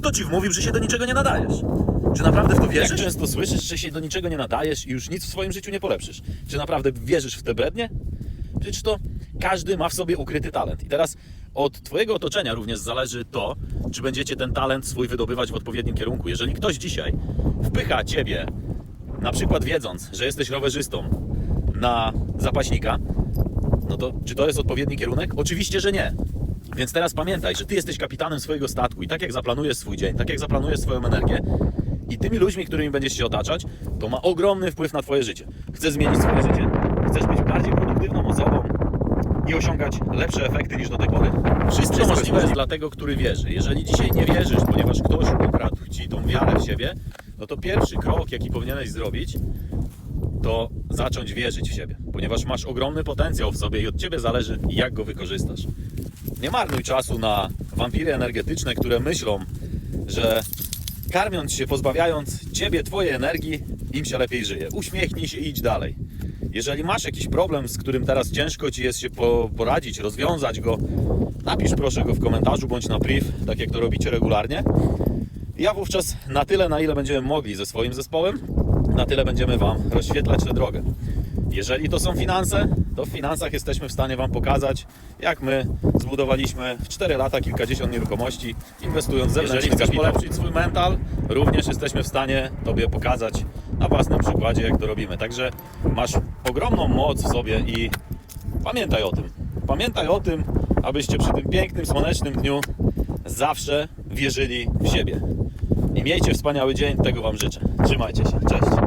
Kto ci wmówił, że się do niczego nie nadajesz? Czy naprawdę w to Jak wierzysz? często słyszysz, że się do niczego nie nadajesz i już nic w swoim życiu nie polepszysz? Czy naprawdę wierzysz w te brednie? Przecież to każdy ma w sobie ukryty talent. I teraz od Twojego otoczenia również zależy to, czy będziecie ten talent swój wydobywać w odpowiednim kierunku. Jeżeli ktoś dzisiaj wpycha Ciebie, na przykład wiedząc, że jesteś rowerzystą, na zapaśnika, no to czy to jest odpowiedni kierunek? Oczywiście, że nie. Więc teraz pamiętaj, że ty jesteś kapitanem swojego statku i tak jak zaplanujesz swój dzień, tak jak zaplanujesz swoją energię i tymi ludźmi, którymi będziesz się otaczać, to ma ogromny wpływ na twoje życie. Chcesz zmienić swoje życie? Chcesz być bardziej produktywną osobą i osiągać lepsze efekty niż do tej pory? Wszystko możliwe jest dla tego, który wierzy. Jeżeli dzisiaj nie wierzysz, ponieważ ktoś ukradł ci tą wiarę w siebie, no to pierwszy krok, jaki powinieneś zrobić, to zacząć wierzyć w siebie, ponieważ masz ogromny potencjał w sobie i od ciebie zależy, jak go wykorzystasz. Nie marnuj czasu na wampiry energetyczne, które myślą, że karmiąc się, pozbawiając ciebie twojej energii, im się lepiej żyje. Uśmiechnij się i idź dalej. Jeżeli masz jakiś problem, z którym teraz ciężko ci jest się po- poradzić, rozwiązać go, napisz proszę go w komentarzu bądź na priv, tak jak to robicie regularnie. Ja wówczas na tyle, na ile będziemy mogli ze swoim zespołem, na tyle będziemy Wam rozświetlać tę drogę. Jeżeli to są finanse, to w finansach jesteśmy w stanie Wam pokazać, jak my zbudowaliśmy w 4 lata kilkadziesiąt nieruchomości, inwestując zewnętrzny Jeżeli chcesz polepszyć swój mental, również jesteśmy w stanie Tobie pokazać na własnym przykładzie, jak to robimy. Także masz ogromną moc w sobie i pamiętaj o tym. Pamiętaj o tym, abyście przy tym pięknym, słonecznym dniu zawsze wierzyli w siebie. I miejcie wspaniały dzień, tego Wam życzę. Trzymajcie się, cześć.